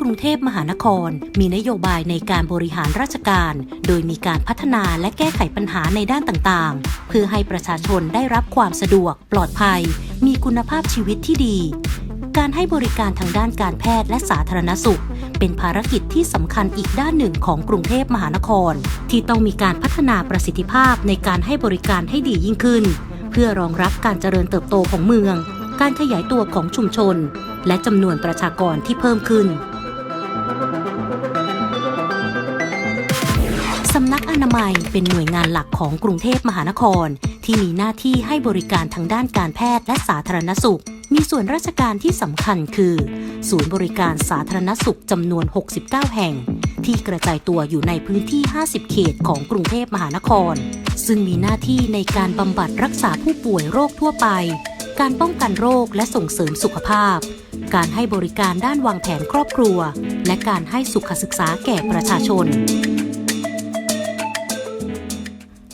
กรุงเทพมหานคร มีนโยบายในการบริหารราชการ โดยมีการพัฒนาและแก้ไขปัญหาในด้านต่างๆ เพื่อให้ประชาชนได้รับความสะดวก ปลอดภัย มีคุณภาพชีวิตที่ดี การให้บริการทางด้านการแพทย์และสาธารณสุข เป็นภารกิจที่สำคัญอีกด้านหนึ่งของกรุงเทพมหานคร ที่ต้องมีการพัฒนาประสิทธิภาพในการให้บริการให้ดียิ่งขึ้น เพื่อรองรับการเจริญเติบโตของเมือง การขยายตัวของชุมชน และจำนวนประชากรที่เพิ่มขึ้น สำนักอนามัยเป็นหน่วยงานหลักของกรุงเทพมหานคร ที่มีหน้าที่ให้บริการทางด้านการแพทย์และสาธารณสุข มีส่วนราชการที่สำคัญคือ ศูนย์บริการสาธารณสุขจำนวน 69 แห่ง ที่กระจายตัวอยู่ในพื้นที่ 50 เขตของกรุงเทพมหานคร ซึ่งมีหน้าที่ในการบำบัดรักษาผู้ป่วยโรคทั่วไป การป้องกันโรคและส่งเสริมสุขภาพ การให้บริการด้านวางแผนครอบครัว และการให้สุขศึกษาแก่ประชาชน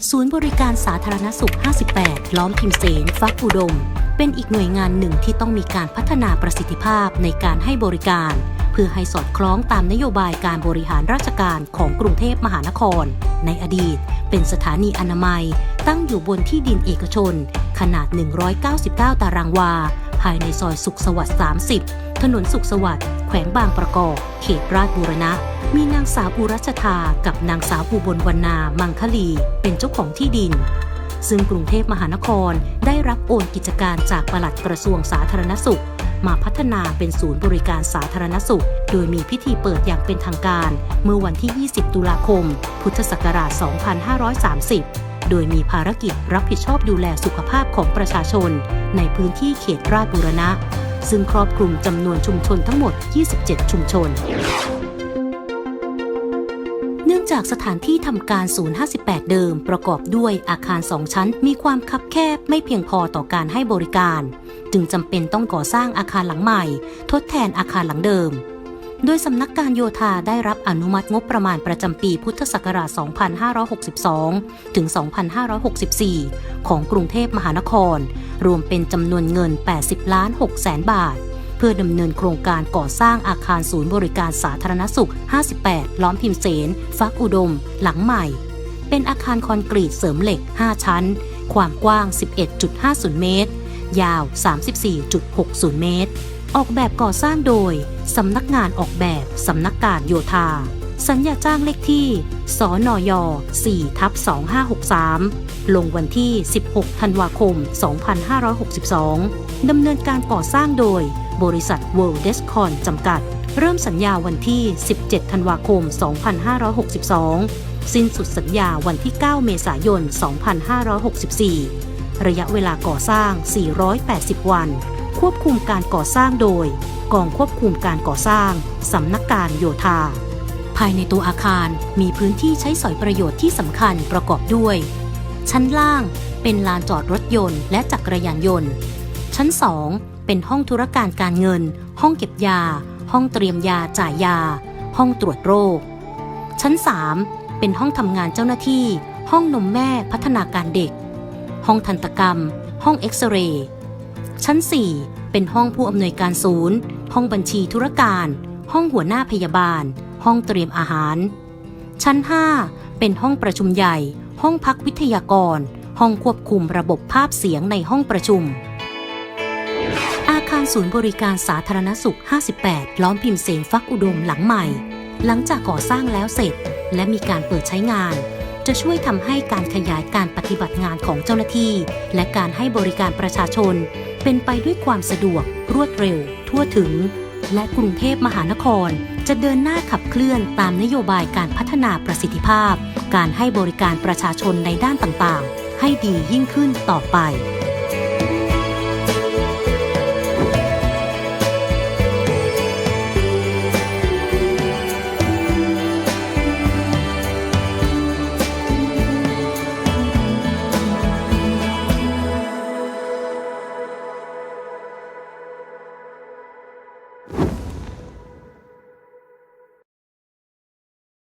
ศูนย์บริการสาธารณสุข 58 ล้อมพิมเสนฟักอุดม เป็นอีกหน่วยงานหนึ่งที่ต้องมีการพัฒนาประสิทธิภาพในการให้บริการ เพื่อให้สอดคล้องตามนโยบายการบริหารราชการของกรุงเทพมหานคร ในอดีต เป็นสถานีอนามัย ตั้งอยู่บนที่ดินเอกชน ขนาด 199 ตารางวา ภายในซอยสุขสวัสดิ์30 ถนนสุขสวัสดิ์แขวงบางประกอบ เขตราชบูรณะ มีนางสาวอุรัชทากับนางสาวอุบลวรรณา มังคลี เป็นเจ้าของที่ดิน ซึ่งกรุงเทพมหานครได้รับโอนกิจการจากปลัดกระทรวงสาธารณสุข มาพัฒนาเป็นศูนย์บริการสาธารณสุข โดยมีพิธีเปิดอย่างเป็นทางการ เมื่อวันที่ 20 ตุลาคม พุทธศักราช 2530 โดยมีภารกิจรับผิดชอบดูแลสุขภาพของประชาชน ในพื้นที่เขตราชบูรณะ ซึ่งครอบคลุมจำนวนชุมชนทั้งหมด 27 ชุมชน เนื่องจากสถานที่ทำการศูนย์58 เดิมประกอบด้วยอาคารสองชั้น มีความคับแคบไม่เพียงพอต่อการให้บริการ จึงจำเป็นต้องก่อสร้างอาคารหลังใหม่ ทดแทนอาคารหลังเดิม โดยสำนักการโยธาได้รับอนุมัติงบประมาณประจำปีพุทธศักราช 2562 ถึง 2564 ของกรุงเทพมหานคร รวมเป็นจำนวนเงิน 80 ล้าน6แสนบาท เพื่อดำเนินโครงการก่อสร้างอาคารศูนย์บริการสาธารณสุข 58 ล้อมพิมเสน ฟักอุดม หลังใหม่ เป็นอาคารคอนกรีตเสริมเหล็ก 5 ชั้น ความกว้าง 11.50 เมตร ยาว 34.60 เมตร ออกแบบก่อสร้างโดย สำนักงานออกแบบสำนักการโยธา สัญญาจ้างเลขที่สนย4ทับ2563 ลงวันที่ 16 ธันวาคม 2562 ดำเนินการก่อสร้างโดย บริษัท World Descon จำกัด เริ่มสัญญาวันที่ 17 ธันวาคม 2562 สิ้นสุดสัญญาวันที่ 9 เมษายน 2564 ระยะเวลาก่อสร้าง 480 วัน ควบคุมการก่อสร้างโดย กองควบคุมการก่อสร้าง สำนักการโยธา ภายในตัวอาคารมีพื้นที่ใช้สอยประโยชน์ที่สำคัญประกอบด้วย ชั้นล่างเป็นลานจอดรถยนต์และจักรยานยนต์ ชั้น 2 เป็นห้องธุรการการเงิน ห้องเก็บยา ห้องเตรียมยาจ่ายยา ห้องตรวจโรค ชั้น 3 เป็นห้องทำงานเจ้าหน้าที่ ห้องนมแม่พัฒนาการเด็ก ห้องทันตกรรม ห้องเอ็กซเรย์ ชั้น 4 เป็นห้องผู้อำนวยการศูนย์ ห้องบัญชีธุรการ ห้องหัวหน้าพยาบาล ห้องเตรียมอาหาร ชั้น 5 เป็นห้องประชุมใหญ่ ห้องพักวิทยากร ห้องควบคุมระบบภาพเสียงในห้องประชุม อาคารศูนย์บริการสาธารณสุข 58 ล้อมพิมพ์เสนฟักอุดมหลังใหม่ หลังจากก่อสร้างแล้วเสร็จ และมีการเปิดใช้งาน จะช่วยทำให้การขยายการปฏิบัติงานของเจ้าหน้าที่ และการให้บริการประชาชน เป็นไปด้วยความสะดวก รวดเร็ว ทั่วถึง และกรุงเทพมหานคร จะเดินหน้าขับเคลื่อนตามนโยบายการพัฒนาประสิทธิภาพ การให้บริการประชาชนในด้านต่างๆ ให้ดียิ่งขึ้นต่อไป